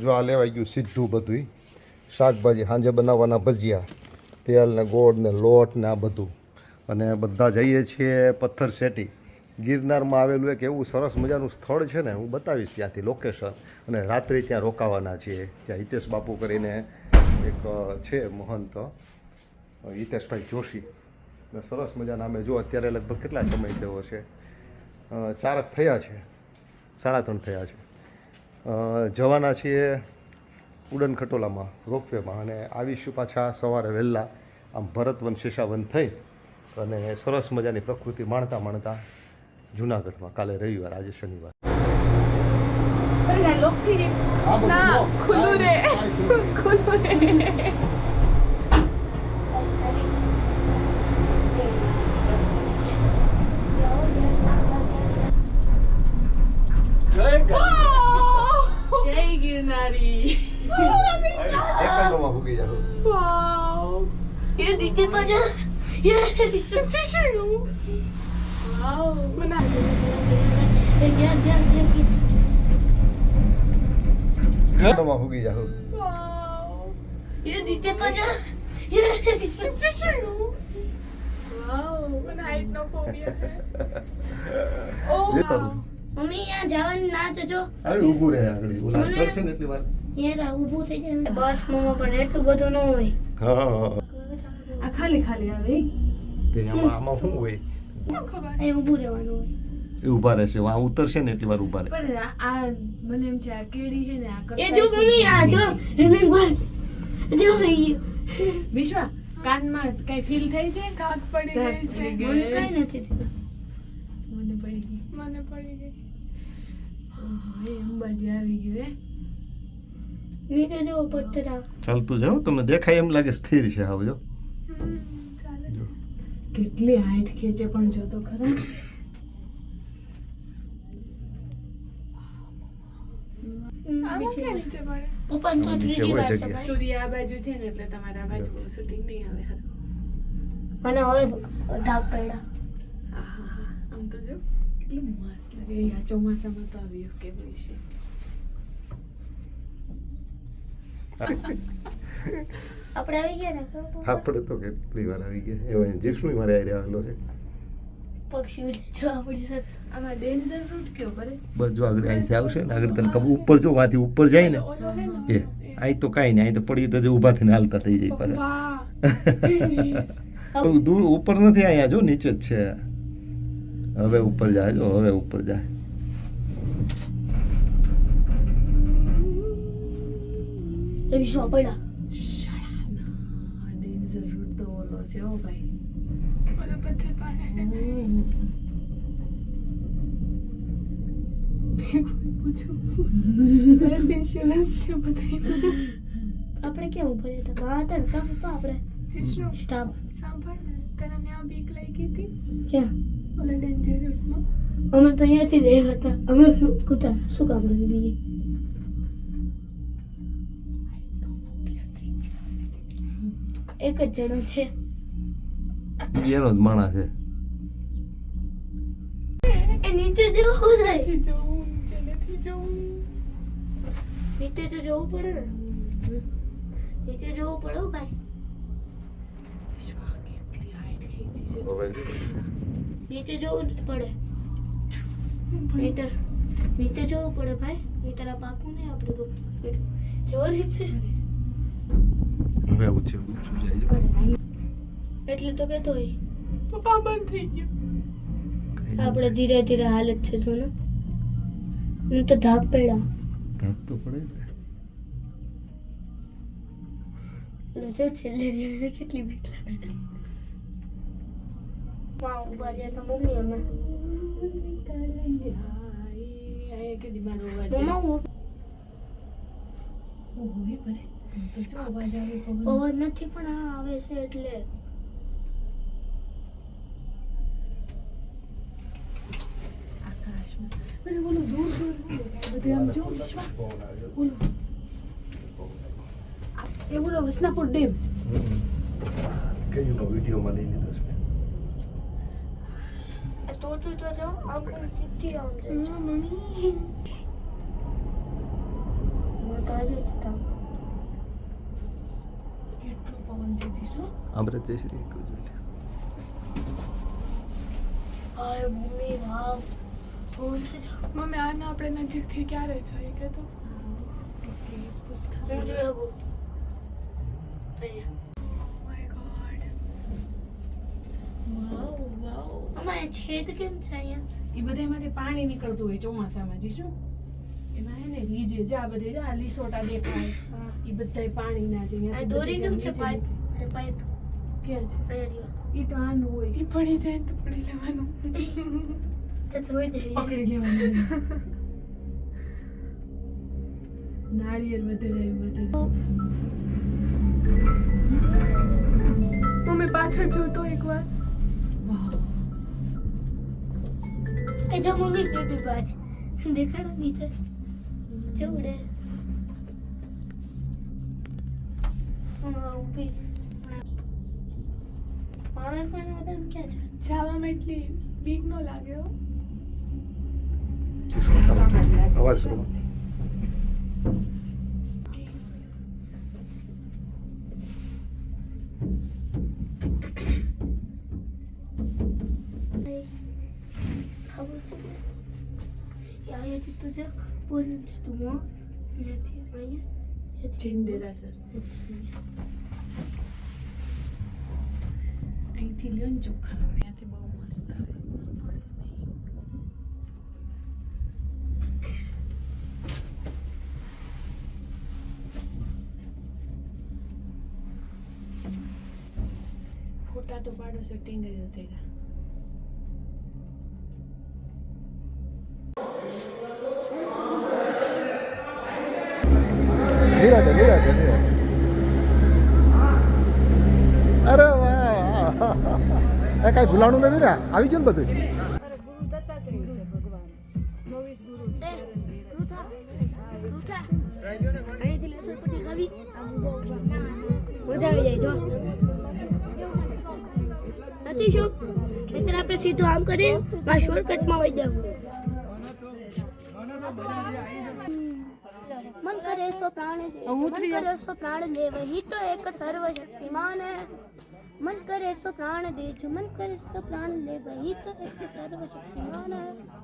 જો આ લેવાઈ ગયું સીધું બધું શાકભાજી સાંજે બનાવવાના ભજીયા, તેલ ને ગોળ ને લોટ ને આ બધું. અને બધા જઈએ છીએ પથ્થર શેટી. ગિરનારમાં આવેલું એક એવું સરસ મજાનું સ્થળ છે ને, હું બતાવીશ ત્યાંથી લોકેશન અને રાત્રે ત્યાં રોકાવાના છીએ. ત્યાં હિતેશ બાપુ કરીને એક છે મહંત હિતેશભાઈ જોશી. ને સરસ મજાના અમે જો અત્યારે લગભગ કેટલા સમય થયો છે ચારક થયા છે. સાડા ત્રણ થયા છે. જવાના છીએ ઉડન ખટોલામાં રોપવેમાં અને આવીશું પાછા સવારે વહેલા. આમ ભરતવન શેષાવન થઈ અને સરસ મજાની પ્રકૃતિ માણતા માણતા જુનાગઢમાં કાલે રવિવાર આજે શનિવાર. ખુલ્લું રે ખુલ્લું રે. નીચે તો જા એ શીશણું વાવ મને ગયા ગયા ગયા ગયા સેકન્ડોમાં ભૂગી જાવ વાવ એ નીચે તો જા વાવ મને હાઈટ નો ફોબિયા ઓ મમ્મી અહીંયા જવાનું ના જજો અરે ઊભું રહે આગળ ઓલા ચડશે ને એટલી વાર યાર ઊભું થઈ જાય બસ મમ્મા પણ એટલું બધું ન હોય હા ખાલી ખાલી આવે તે આમાં આમાં શું હોય? ખબર? ઊભું રહેવાનું હોય. એ ઊભા રહેશે આ ઉતરશે ને એટલી વાર ઊભા રહે. પણ આ- મને એમ છે આ કેડી છે ને આ એ જો મમ્મી આ જો એને વાત જો વિશ્વા કાનમાં કઈ ફીલ થઈ છે? કાક પડી ગઈ છે. મને કઈ નથી થયું. મને પડી ગઈ. મને પડી ગઈ. એ અંબાજી આવી ગયો હે? નીચે જો પથરા. ચાલતું જાવ તમને દેખાય એમ લાગે સ્થિર છે હવે જો જો. કેટલી હાઈટ ખેંચે પણ જો તો ખરા. મને હવે ધાક પડ્યા. આમ તો જો કેટલું મસ્ત લાગે. ચોમાસામાં તો આવી કેવું છે આપણે આવી ગયા ને આપણે તો કેટલી વાર આવી ગયા. એવા જીષ્ણુ મારે આવી આવેલો છે. પક્ષી ઉડે જો આપણી સાથે. આમાં ડેન્જર રૂટ કયો કરે બસ જો આગળ અહીંથી આવશે ને આગળ તને ખબર ઉપર જો વાંથી ઉપર જાય ને. એ અહીં તો કાંઈ નહીં અહીં તો પડી તો જે ઊભા થઈને હાલતા થઈ જાય પાછા. દૂર ઉપર નથી અહીંયા જો નીચે જ છે. હવે ઉપર જાય જો હવે ઉપર જાય એવી શો પડ્યા ડેન્જર રૂટ તો ઓલો છે ઓ ભાઈ ઓલો પથ્થર પાસે પૂછું લાઈફ ઇન્સ્યોરન્સ છે બધાય આપણે ક્યાં ઉપર હતા બહાર હતા ને કાં પપ્પા આપણે શિશુ સ્ટાફ સાંભળ ને તને ત્યાં બીક લાગી હતી ક્યાં ઓલા ડેન્જર રૂટમાં અમે તો અહીંયાથી જ રહ્યા હતા અમે કૂતા શું કામ કરી બીજી એક જ જણો છે. એનો જ માણસ છે. એ નીચે જેવો જાય જવું નીચે નથી જવું. નીચે તો જવું પડે ને. નીચે જવું પડે ભાઈ. છે નીચે જવું જ પડે. મીટર. નીચે જવું પડે ભાઈ. નીચે પાકું નહીં આપણે રોક જો હવે ઊંચે ઊંચું જાય એટલે તો કેતો હોય. પપ્પા બંધ થઈ ગયો? આપણે ધીરે ધીરે હાલત છે જો ને. હું તો ધાક પડ્યા. ધાક તો પડે. એટલે જો છેલ્લે રેને કેટલી બીક લાગશે. માં ઊભા રહ્યા તો મમ્મી અમે. મમ્મા હું પવન નથી પણ આ આવે છે એટલે. એ બોલો વસનાપુર ડેમ. કયું વિડીયોમાં લઈ લીધો છે. તો તો તો જો આપણે સીધી આમ જાય જ હતા અમૃત જયશ્રી કહું છે હાય મમ્મી આને આપણે નજીકથી ક્યારે જોઈએ કે તો? હું જોઈ શકું અહીંયા। વાવ વાવ આમાં એ છેદ કેમ છે અહીંયા? એ બધામાંથી પાણી નીકળતું હોય ચોમાસામાં જીશું એમાં હે ને રીજે જે આ બધે જે આ લીસોટા દેખાય. એ બધાય પાણીના છે દોરી કેમ છે એ પાઇપ ક્યાં છે? એ તો આનું હોય. એ પડી જાય તો પડી લેવાનું. તે થોડી દે પકડી લેવાનું. નાળિયેર વધે જાય મમ્મી પાછળ જોતો એકવાર વાહ એ જો મમ્મી બેબી બાજ. દેખાડો નીચે. જોડે હમણાં ઊભી મારા ફોન બધા ક્યાં છે જવામાં એટલી બીક નો લાગે હો અવાજ કરો ખબર છે એ અહીંયાથી તો જો પૂરી ડુમો અહીંયાથી અહીંયા જૈન દેરાસર અહીંથી લ્યો ને ચોખ્ખા અહીંયાથી બહુ મસ્ત આવે ફોટા તો પાડો સેટિંગ જ થઈ ગયા નિરાતે નિરાતે નિરાતે અરે વાહ એ કાંઈ ભૂલાણું નથી ને? આવી ગયું ને બધું મજા આવી જાય જો. નથી શું એટલે આપણે સીધું આમ કરીએ આ શોર્ટકટમાં વહી જાવ મન કરે સો પ્રાણ દે હું મન કરે સો પ્રાણ લેવ વહી તો એક સર્વશક્તિમાન है मन करे सो प्राण दे जो मन करे सो प्राण ले वही तो एक सर्वशक्तिमान है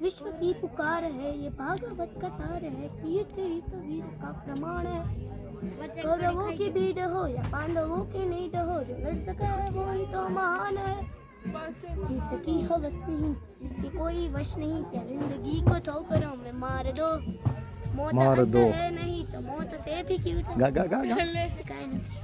विश्व की पुकार है ये भागवत का सार है कीर्त ही तो वीर का प्रमाण है कौरवों की भीड़ हो या पांडवों की नीड हो जो लड़ सका है वो ही तो महान है जीत की हवस नहीं जिसकी कोई वश नहीं क्या जिंदगी को ठोकरों में मार दो मौत मार दो है नहीं तो मौत से भी क्यूट गा गा गा, गा।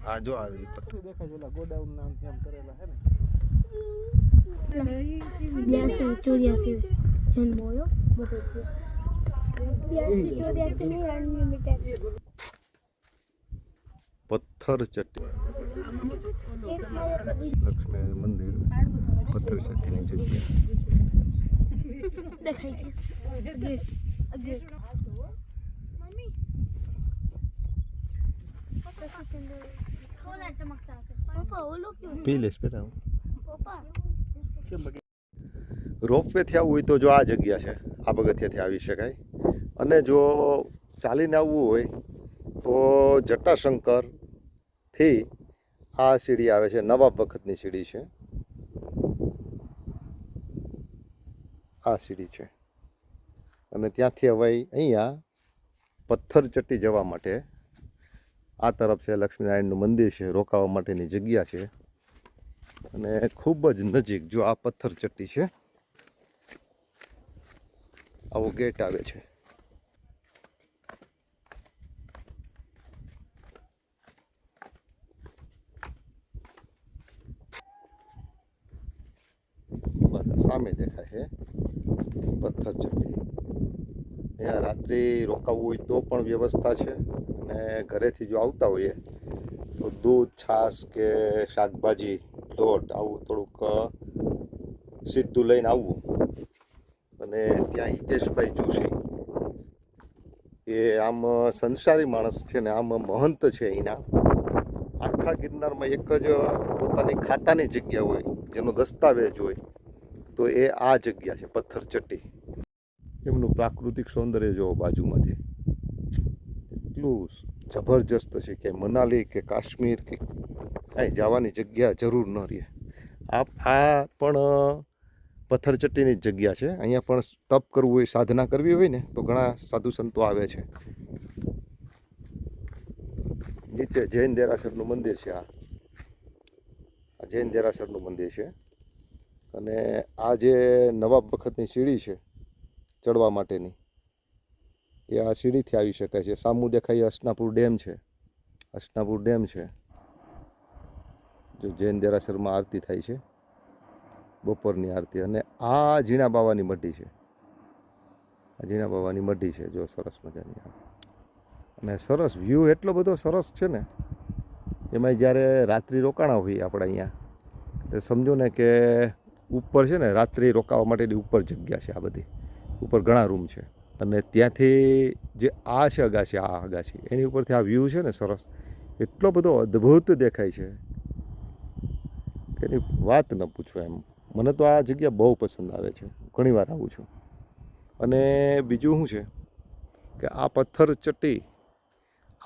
હા જો આવી દેખાય છે ઓલા ગોડાઉન નામથી આમ કરેલા હે ને બ્યાસી ચોર્યાસી જન્મ હોય બધો બ્યાસી ચોર્યાસી નહીં અનલિમિટેડ પથ્થર ચટ્ટી લક્ષ્મી મંદિર, પથ્થર ચટ્ટીની જગ્યા. બગી રોપવેથી આવવું હોય તો જો આ જગ્યા છે, આ પગથિયાથી આવી શકાય. અને જો ચાલીને આવવું હોય તો જટાશંકરથી આ સીડી આવે છે નવાબ વખતની સીડી છે. આ સીડી છે. અને ત્યાંથી હવે અહીંયા પથ્થર ચટ્ટી જવા માટે આ તરફ છે લક્ષ્મીનારાયણનું મંદિર છે, રોકાવા માટેની જગ્યા છે. અને ખૂબ જ નજીક જો આ પથ્થર ચટ્ટી છે, આવો ગેટ આવે છે. સામે દેખાય છે. પથ્થર ચટ્ટી અહીંયા રાત્રે રોકાવું હોય તો પણ વ્યવસ્થા છે. અને ઘરેથી જો આવતા હોઈએ તો દૂધ, છાશ કે શાકભાજી, દોઢ આવું થોડુંક સીધું લઈને આવવું. અને ત્યાં હિતેશભાઈ જોશી. એ આમ સંસારી માણસ છે ને આમ મહંત છે અહીંના આખા ગિરનારમાં એક જ પોતાની ખાતાની જગ્યા હોય, જેનો દસ્તાવેજ હોય. તો એ આ જગ્યા છે, પથ્થર ચટ્ટી. એમનું પ્રાકૃતિક સૌંદર્ય જોવો બાજુમાંથી. એટલું જબરજસ્ત છે કે મનાલી કે કાશ્મીર કે કાંઈ જવાની જગ્યા જરૂર ન રહે. આ આ પણ પથ્થરચટ્ટીની જગ્યા છે. અહીંયા પણ તપ કરવું હોય, સાધના કરવી હોય ને, તો ઘણા સાધુ સંતો આવે છે. નીચે જૈન દેરાસરનું મંદિર છે આ જૈન દેરાસરનું મંદિર છે. અને આ જે નવાબ વખતની સીડી છે ચડવા માટેની, એ આ સીડીથી આવી શકાય છે. સામું દેખાય એ હસનાપુર ડેમ છે. હસનાપુર ડેમ છે. જો જૈન દેરાસરમાં આરતી થાય છે, બપોરની આરતી. અને આ ઝીણા બાવાની મઢી છે. આ ઝીણા બાવાની મઢી છે, જો સરસ મજાની આ. અને સરસ વ્યૂ એટલો બધો સરસ છે ને એમાં જ્યારે રાત્રિ રોકાણા હોઈએ આપણે અહીંયા તો સમજો ને કે ઉપર છે ને, રાત્રે રોકાવા માટેની ઉપર જગ્યા છે આ બધી. ઉપર ઘણા રૂમ છે. અને ત્યાંથી જે આ છે અગાશી, આ અગાશી, એની ઉપરથી આ વ્યૂ છે ને સરસ. એટલો બધો અદ્ભુત દેખાય છે. એની વાત ન પૂછો એમ. મને તો આ જગ્યા બહુ પસંદ આવે છે. ઘણી વાર આવું છું. અને બીજું શું છે? કે આ પથ્થર ચટ્ટી,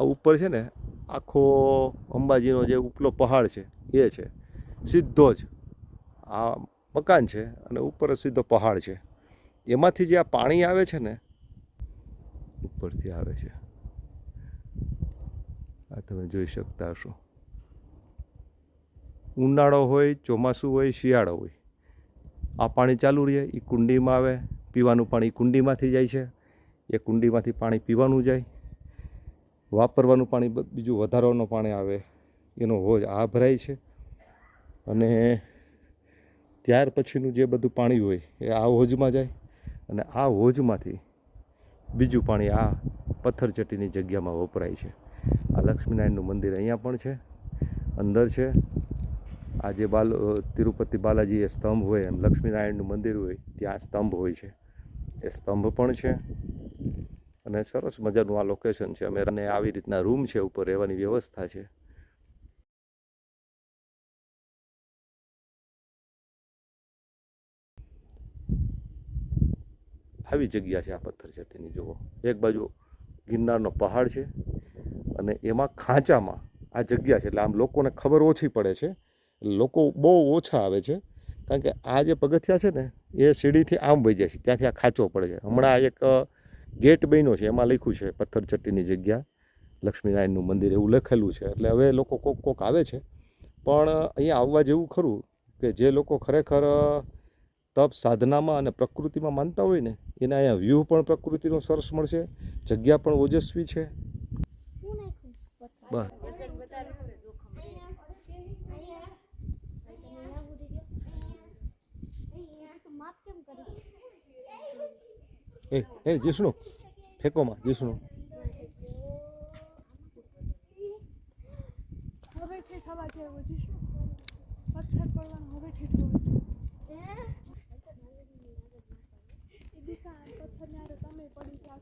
આ ઉપર છે ને, આખો અંબાજીનો જે ઉપલો પહાડ છે, એ છે. સીધો જ. આ મકાન છે અને ઉપર સીધો પહાડ છે. એમાંથી જે આ પાણી આવે છે ને, ઉપરથી આવે છે. આ તમે જોઈ શકતા હશો. ઉનાળો હોય, ચોમાસું હોય, શિયાળો હોય, આ પાણી ચાલુ રહે એ કુંડીમાં આવે, પીવાનું પાણી કુંડીમાંથી જાય છે. એ કુંડીમાંથી પાણી પીવાનું જાય. વાપરવાનું પાણી બીજું વધારાનું પાણી આવે, એનો હોજ આ ભરાય છે. અને ત્યાર પછીનું જે બધું પાણી હોય એ આ હોજમાં જાય અને આ હોજમાંથી બીજું પાણી આ પથ્થરચટ્ટીની જગ્યામાં વપરાય છે. આ લક્ષ્મીનારાયણનું મંદિર અહીંયા પણ છે, અંદર છે. આ જે બાલ તિરુપતિ બાલાજી એ સ્તંભ હોય, એમ લક્ષ્મીનારાયણનું મંદિર હોય, ત્યાં સ્તંભ હોય છે. એ સ્તંભ પણ છે અને સરસ મજાનું આ લોકેશન છે. અમે અને આવી રીતના રૂમ છે ઉપર રહેવાની વ્યવસ્થા છે. આવી જગ્યા છે આ પથ્થર ચટ્ટીની જુઓ. એક બાજુ ગિરનારનો પહાડ છે અને એમાં ખાંચામાં આ જગ્યા છે. એટલે આમ લોકોને ખબર ઓછી પડે છે. લોકો બહુ ઓછા આવે છે. કારણ કે આ જે પગથિયા છે ને, એ સીડીથી આમ વહી જાય છે. ત્યાંથી આ ખાંચો પડે છે. હમણાં એક ગેટ બન્યો છે. એમાં લખ્યું છે પથ્થર ચટ્ટીની જગ્યા. લક્ષ્મીનારાયણનું મંદિર એવું લખેલું છે. એટલે હવે લોકો કોક કોક આવે છે. પણ અહીંયા આવવા જેવું ખરું કે જે લોકો ખરેખર તપ સાધનામાં અને પ્રકૃતિમાં માનતા હોય ને, એના અહીંયા વ્યૂ પણ પ્રકૃતિનો સરસ મળશે, જગ્યા પણ ઓજસ્વી છે. બસ. એ એ જીષ્ણુ ફેંકોમાં જીષ્ણુ પથ્થર પડવાનો હવે ઠેઠ અવાજ આવ્યો. એ દીકા પથ્થર ને હારે તમે પડી જાશો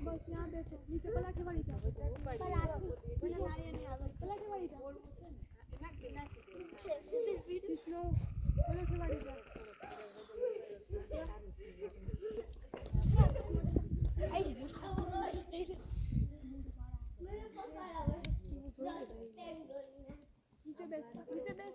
બસ ત્યાં બેસો નીચે પલાઠી વાળી જાઓ પલાઠી વાળી જાઓ વિષ્ણુ પલાઠી વાળી જાઓ નીચે બેસ નીચે બેસ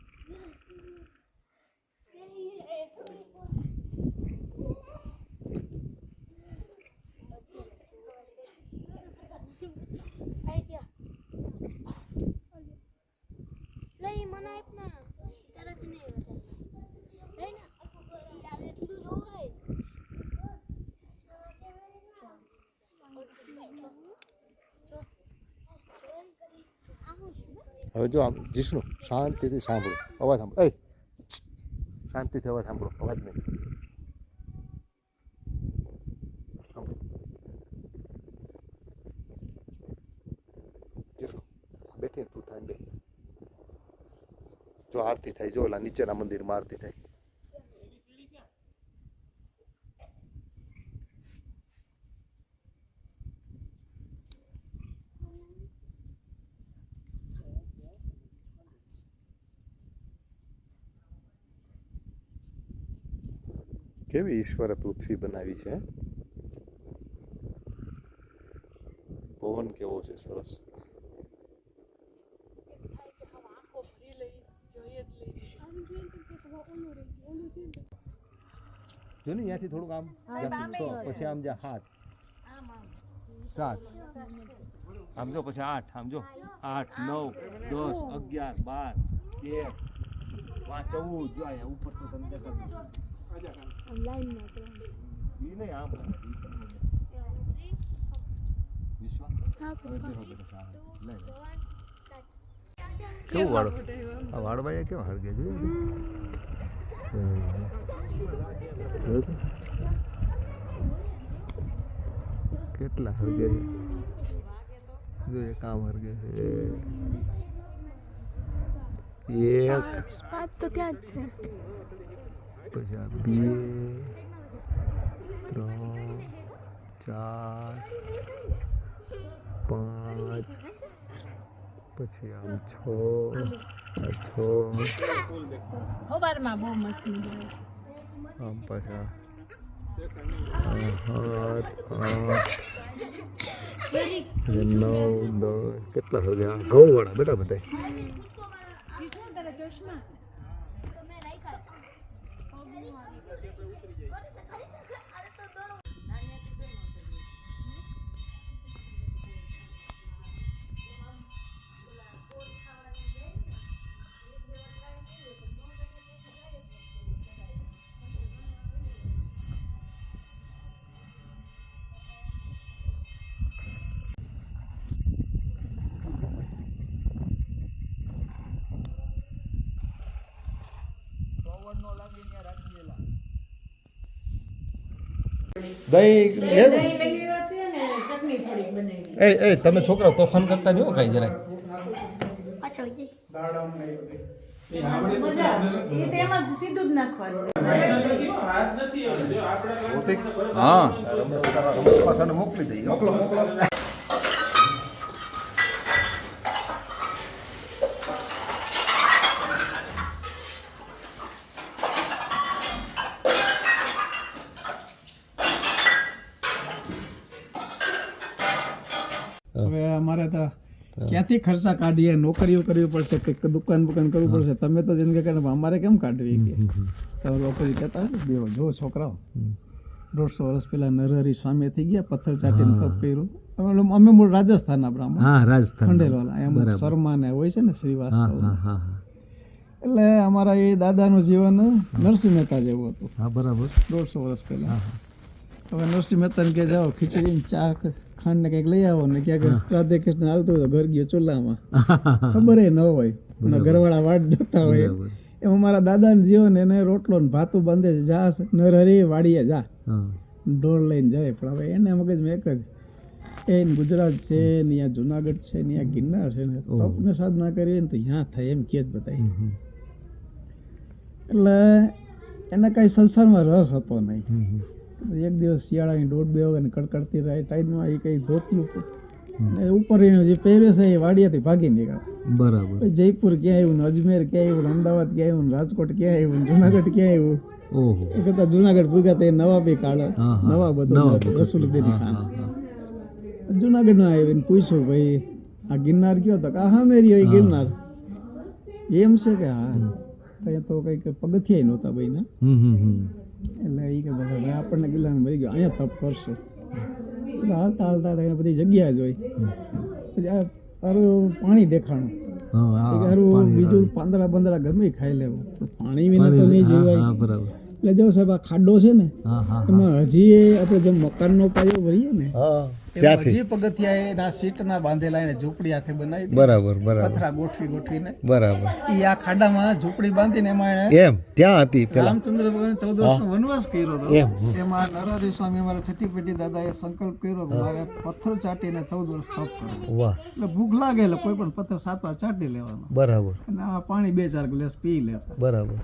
હવે જો આમ જીષ્ણુ શાંતિથી સાંભળો. અવાજ સાંભળો. એ શાંતિથી અવાજ સાંભળો. અવાજ નહીં. બેઠી તું થાય બે જો આરતી થાય, જો ઓલા નીચેના મંદિરમાં આરતી થાય. કેવી ઈશ્વરે પૃથ્વી બનાવી છે? પવન કેવો છે સરસ. જો ને ત્યાંથી થોડુંક આમ પછી આમ જા સાત સાત. આમ જો પછી આઠ આમ જો. આઠ નવ દસ અગિયાર બાર તેર ચૌદ. જો ઉપર તો તમને દેખાતું. આમ લાઈનમાં તો ઈ નહીં આમ કરે, ઈ તમને વિશ્વા હવે બેહો બેટા સારા. લઈ લે. કેવું વાળ આ વાળભાઈ કેવા હળગે જોયું કેટલા હળગે છે જો એ કામ હળગે છે એક પાંચ તો ત્યાં જ છે પછી આ બે ત્રણ ચાર પાંચ પછી આમ છ આ છ. બહુ મસ્ત આમ પાછા નવ દસ કેટલા ઘઉં વાળા બેટા બધા દહીં એ એ તમે છોકરા તોફાન કરતા નહીં હો કાંઈ જરાય હા મોકલી દઈએ. મોકલો મોકલો હવે અમારે તો ક્યાંથી ખર્ચા કાઢીએ નોકરીઓ કરવી પડશે કંઈક દુકાન બુકાન કરવું પડશે તમે તો જિંદગી કાઢે અમારે કેમ કાઢવી કે? તો લોકો ઈ કહેતા હોય બેવો જો છોકરાઓ દોઢસો વર્ષ પહેલા નરહરી સ્વામી થઈ ગયા પથ્થર ચાટીને તપ કર્યું. અમે મૂળ રાજસ્થાનના બ્રાહ્મણ. હા રાજસ્થાન ખંડેલવાલા. એમ શર્મા ને હોય છે ને શ્રીવાસ્તવ એટલે અમારા એ દાદાનું જીવન નરસિંહ મહેતા જેવું હતું. હા બરાબર. દોઢસો વર્ષ પહેલા. હવે નરસિંહ મહેતાને કે જાઓ ખીચડી ને ચા ખાંડ ને કંઈક લઈ આવો ને ક્યાંક રાધે કૃષ્ણ હાલતું તો ઘર ગયો ચૂલામાં. ખબર ન હોય. ઘરવાળા વાટ જોતા હોય. એમ અમારા દાદાનું જીવન એને રોટલો ને ભાતું બાંધે છે. જા નર હરી વાડીએ જા. ઢોળ લઈને જાય. પણ હવે એને મગજમાં એક જ. એ ગુજરાત છે ને અહીંયા જુનાગઢ છે ને અહીંયા ગિરનાર છે ને તપને સાધના કરીએ ને તો ત્યાં થાય એમ કે જ બતાવી એટલે એને કાંઈ સંસારમાં રસ હતો નહીં. એક દિવસ શિયાળાની દોઢ બે વાગે કડકડતી થાય ટાઈમમાં એ કંઈ ધોત્યું અને ઉપર એનું જે પહેરે છે એ વાડિયાથી ભાગી નીકળે. બરાબર. જયપુર ક્યાં આવ્યું ને અજમેર ક્યાં આવ્યું અમદાવાદ ક્યાં આવ્યું રાજકોટ ક્યાં આવ્યું જુનાગઢ ક્યાં આવ્યું? ઓહો. એ કરતા જુનાગઢ ભૂગા તે નવા બી કાઢે નવા હા. નવા દેરી ખાન. જુનાગઢ ના આવીને પૂછ્યું ભાઈ આ ગિરનાર કયો તો કા હા મેરી હોય ગિરનાર. એમ છે કે હા. ત્યાં તો કંઈક પગથિયા નહોતા ભાઈ ના એટલે એ કે બધા આપણને ગિલ્લાને મરી ગયો? અહીંયા તપ કરશે હાલતા હાલતા ત્યાં બધી જગ્યા જોઈ પછી આ તારું પાણી દેખાણું. તારું હારું બીજું પાંદડા પાંદડા ગમે ખાઈ લેવું. પણ પાણી વિના તો નહીં જીવાય. બરાબર. એટલે જો સાહેબ આ ખાડો છે ને એમાં હજી આપણે જેમ મકાનનો પાયો ભરીએ ને ત્યાંથી? હજી પગથિયા એના સીટના બાંધેલા એને ઝૂંપડી હાથે બનાવી બરાબર બરાબર. પથરા ગોઠવી ગોઠવીને. બરાબર. ઈ આ ખાડામાં ઝૂંપડી બાંધીને એમાં એમ ત્યાં હતી પેલા. રામચંદ્ર ભગવાન ચૌદ વર્ષનો વનવાસ કર્યો હતો. એમ, નરહરી સ્વામી મારા છઠ્ઠી પેટી દાદાએ સંકલ્પ કર્યો કે મારે પથ્થર ચાટીને ચૌદ વર્ષ તપ કરવું. વાહ. એટલે ભૂખ લાગે એટલે કોઈ પણ પથ્થર સાત વાર ચાટી લેવાનો. બરાબર. અને આ પાણી બે ચાર ગ્લાસ પી લેતા. બરાબર.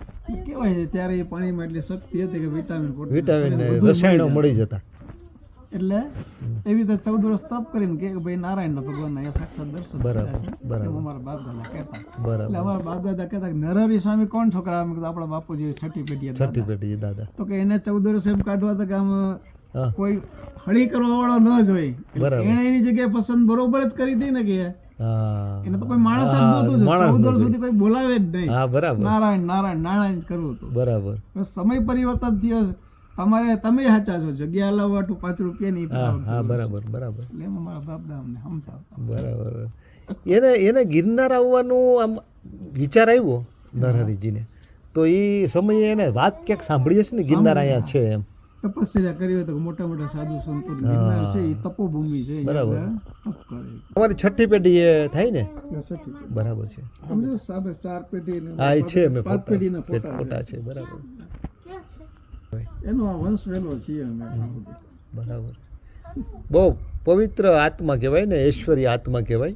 કેવાય છે ત્યારે એ પાણીમાં એટલી શક્તિ હતી કે વિટામિન વિટામિન રસાયણો મળી જતા. એટલે એવી રીતે ચૌદ વર્ષ તપ કરીને કે ભાઈ નારાયણના ભગવાનના સાક્ષાત દર્શન બરાબર, અમારા બાપ દાદા કહેતા એટલે અમારા બાપ દાદા કહેતા કે નરહરી સ્વામી કોણ છોકરા? અમે આપણા બાપુજી છઠ્ઠી પેઢી છઠ્ઠી પેટી દાદા તો કે એને ચૌદ વર્ષ એમ કાઢવા હતા કે આમ કોઈ હળી કરવા વાળો ન જ હોય. એને એની જગ્યાએ પસંદ બરોબર જ કરી હતી ને કે એને તો કોઈ માણસ જ નહોતું ચૌદ વર્ષ સુધી કોઈ બોલાવે જ નહીં. નારાયણ નારાયણ નારાયણ કરવું હતું. બરાબર. સમય પરિવર્તન થયો છે. તમારે તમે સાચા છો જગ્યા હલાવવા હાટુ પાંચ રૂપિયા હા હા બરાબર બરાબર. એટલે મારા બાપ દા અમને સમજાવતા. બરાબર. એને એને ગિરનાર આવવાનું આમ વિચાર આવ્યો નરહરિજીને. તો એ સમયે એને વાત ક્યાંક સાંભળી હશે ને ગિરનાર અહીંયા છે એમ? તપસ્યા કરી હોય તો મોટા મોટા સાધુ સંતો ગિરનાર છે એ તપોભૂમિ છે બરાબર. અમારી છઠ્ઠી પેઢી એ થાય ને? બરાબર છે. ચાર પેઢી હા એ છે પાંચ પેઢીના ફોટા છે. બરાબર. એનો આ વંશ વેલો છીએ અમે બરાબર. બહુ પવિત્ર આત્મા કહેવાય ને ઐશ્વર્ય આત્મા કહેવાય.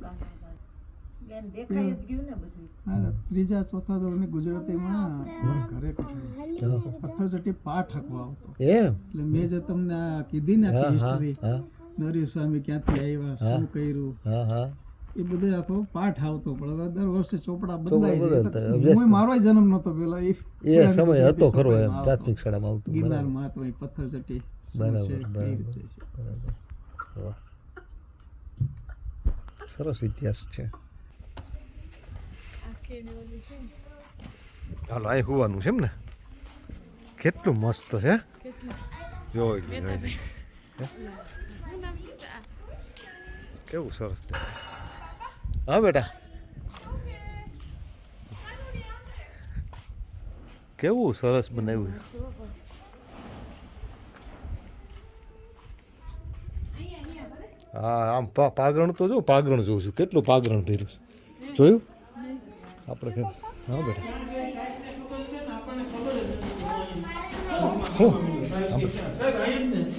હા, ત્રીજા ચોથા ધોરણની ગુજરાતીમાં ઘરે કથા પાઠ આપવા આવતો. એટલે મેં જે તમને આ કીધી ને હિસ્ટ્રી નરી સ્વામી ક્યાંથી આવ્યા શું કર્યું? હા હા. એ બધે આખો પાઠ આવતો પણ દર વર્ષે ચોપડા બદલાય હું મારો જન્મ નતો પેલા એ સમય હતો ખરો એમ પ્રાથમિક શાળામાં આવતો ગિરનાર મહાત્મા એ પથ્થર ચટી બરાબર, સરસ ઇતિહાસ છે. હાલો આ હોવાનું છે એમ ને? કેટલું મસ્ત છે જોઈ? કેવું સરસ તે? હા, બેટા. કેવું સરસ બનાવ્યું? હા, આમ પા- પાગરણ તો જો, પાગરણ જોઉં છું. કેટલું પાગરણ પહેર્યું જોયું? આપણે હા, બેટા.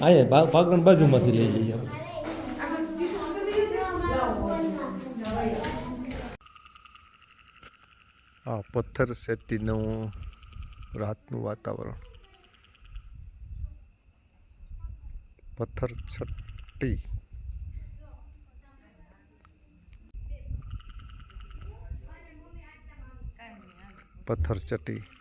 અહીંયા પાગરણ બાજુમાંથી લઈ જઈએ આપણે. આ પથ્થર શેટ્ટીનું રાતનું વાતાવરણ. પથ્થર છટ્ટી. પથ્થર ચટી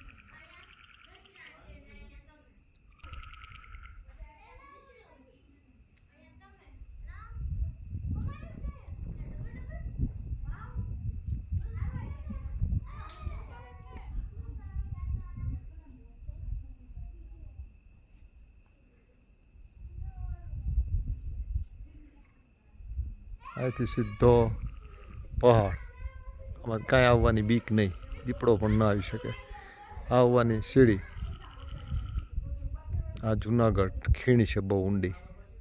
અહીંથી સીધો પહાડ. આમાં કાંઈ આવવાની બીક નહીં. દીપડો પણ ન આવી શકે. આવવાની સીડી. આ જુનાગઢ ખીણી છે બહુ ઊંડી.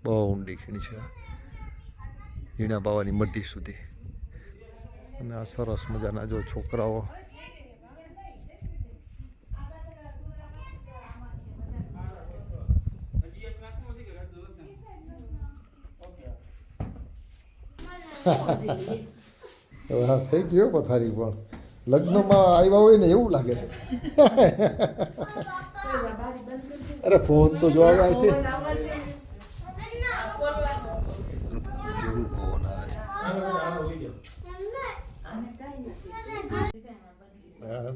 બહુ ઊંડી ખીણી છે. હીણા બાવાની મઢી સુધી. અને આ સરસ મજાના જો છોકરાઓ હા થઈ ગયો પથારી પણ. લગ્નમાં આવ્યા હોય ને એવું લાગે છે. અરે ફોન તો જોવા આવે અહીંથી કેવું ફોન આવે છે હા,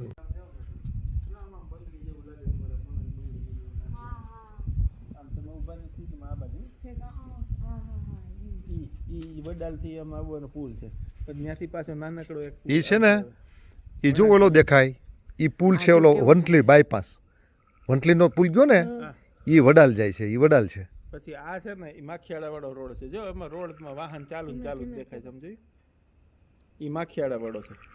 આમ તમે ઊભા નથી તમે આ બાજુ ઈ ઈ વડાલથી આમ આવવાનો પુલ છે. પણ ત્યાંથી પાછો નાનકડો એક એ છે ને એ જો ઓલો દેખાય એ પુલ છે ઓલો વંટલી બાયપાસ. વંટલીનો પુલ ગયો ને એ વડાલ જાય છે એ વડાલ છે. પછી આ છે ને એ માખિયાળા વાળો રોડ છે. જો એમાં રોડમાં વાહન ચાલુ ચાલુ દેખાય સમજો? એ માખિયાળા વાળો છે.